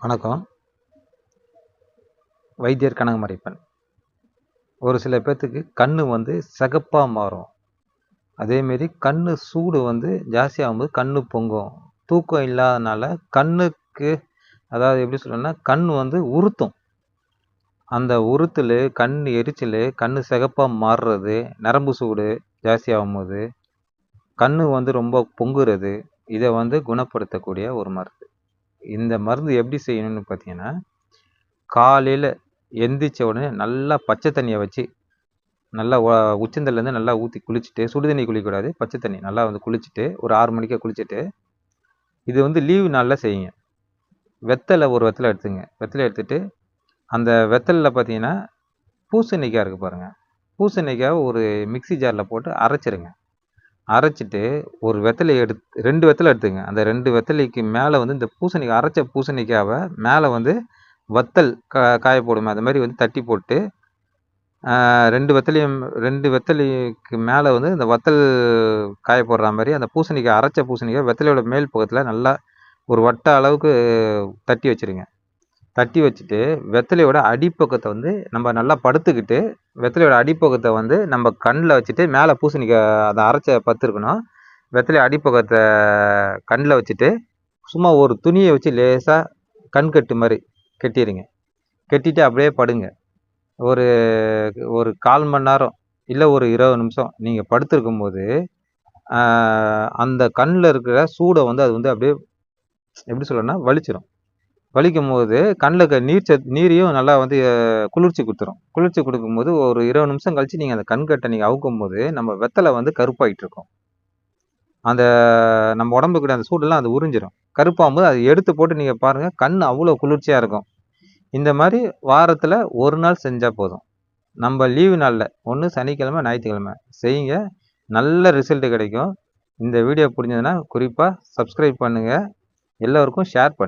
வணக்கம். வைத்தியர் கனகமரிப்பன். ஒரு சில பேர்த்துக்கு கண் வந்து சிகப்பாக மாறும். அதேமாரி கண் சூடு வந்து ஜாஸ்தியாகும்போது கண் பொங்கும். தூக்கம் இல்லாதனால கண்ணுக்கு அதாவது எப்படி சொல்லணும்னா கண் வந்து உறுத்தும். அந்த உறுத்தல் கண் எரிச்சல் கண் சிகப்பாக மாறுறது நரம்பு சூடு ஜாஸ்தியாகும்போது கண் வந்து ரொம்ப பொங்குறது இதை வந்து குணப்படுத்தக்கூடிய ஒரு மருந்து. இந்த மருந்து எப்படி செய்யணும்னு பார்த்தீங்கன்னா காலையில் எந்திரிச்ச உடனே நல்லா பச்சை தண்ணியை வச்சு நல்லா உ- உச்சந்தல்லேருந்து நல்லா ஊற்றி குளிச்சுட்டு சுடு தண்ணி குளிக்கக்கூடாது பச்சை தண்ணி. நல்லா வந்து குளிச்சுட்டு ஒரு ஆறு மணிக்கே குளிச்சுட்டு இது வந்து லீவு நாளில் செய்யுங்க. வெத்தலை ஒரு வெத்தலை எடுத்துங்க. வெத்தலை எடுத்துட்டு அந்த வெத்தலில் பார்த்தீங்கன்னா பூசணிக்காய் இருக்குது பாருங்கள் பூசணிக்காய் ஒரு மிக்ஸி ஜாரில் போட்டு அரைச்சிருங்க. அரைச்சிட்டு ஒரு வெத்தலை எடுத்து ரெண்டு வெத்தலை எடுத்துங்க. அந்த ரெண்டு வெத்தலைக்கு மேலே வந்து இந்த பூசணிக்காய் அரைச்ச பூசணிக்காவை மேலே வந்து வத்தல் கா காய போடுமே அது மாதிரி வந்து தட்டி போட்டு ரெண்டு வெத்தலையும் ரெண்டு வெத்தலைக்கு மேலே வந்து இந்த வத்தல் காய போடுற மாதிரி அந்த பூசணிக்காய் அரைச்ச பூசணிக்காய் வெத்தலையோட மேல் பக்கத்தில் நல்லா ஒரு வட்ட அளவுக்கு தட்டி வச்சிருங்க. தட்டி வச்சுட்டு வெத்தலையோட அடிப்பக்கத்தை வந்து நம்ம நல்லா படுத்துக்கிட்டு வெத்தலையோட அடிப்பக்கத்தை வந்து நம்ம கண்ணில் வச்சுட்டு மேலே பூசணிக்காய் அதை அரைச்ச பத்துருக்கணும் வெத்தலை அடிப்பக்கத்தை கண்ணில் வச்சுட்டு சும்மா ஒரு துணியை வச்சு லேசாக கண் கட்டு மாதிரி கட்டிடுங்க கட்டிட்டு அப்படியே படுங்க. ஒரு ஒரு கால் மணி நேரம் இல்லை ஒரு இருபது நிமிஷம் நீங்கள் படுத்திருக்கும் போது அந்த கண்ணில் இருக்கிற சூடை வந்து அது வந்து அப்படியே எப்படி சொல்லணும்னா வலிச்சிடும் வலிக்கும் போது கண்ணில் நீர் சத் நீரையும் நல்லா வந்து குளிர்ச்சி கொடுத்துரும். குளிர்ச்சி கொடுக்கும்போது ஒரு இருபது நிமிஷம் கழித்து நீங்கள் அந்த கண்கட்டை நீங்கள் அவுக்கும் போது நம்ம வெத்தலை வந்து கருப்பாகிட்டு இருக்கோம் அந்த நம்ம உடம்புக்கு அந்த சூடெல்லாம் அது உறிஞ்சிரும். கருப்பாகும்போது அதை எடுத்து போட்டு நீங்கள் பாருங்கள் கண் அவ்வளோ குளிர்ச்சியாக இருக்கும். இந்த மாதிரி வாரத்தில் ஒரு நாள் செஞ்சால் போதும். நம்ம லீவு நாளில் ஒன்று சனிக்கிழமை ஞாயிற்றுக்கிழமை. செய்யுங்க. நல்ல ரிசல்ட் கிடைக்கும். இந்த வீடியோ பிடிச்சதுன்னா குறிப்பாக சப்ஸ்கிரைப் பண்ணுங்கள் எல்லோருக்கும் ஷேர் பண்ணுங்கள்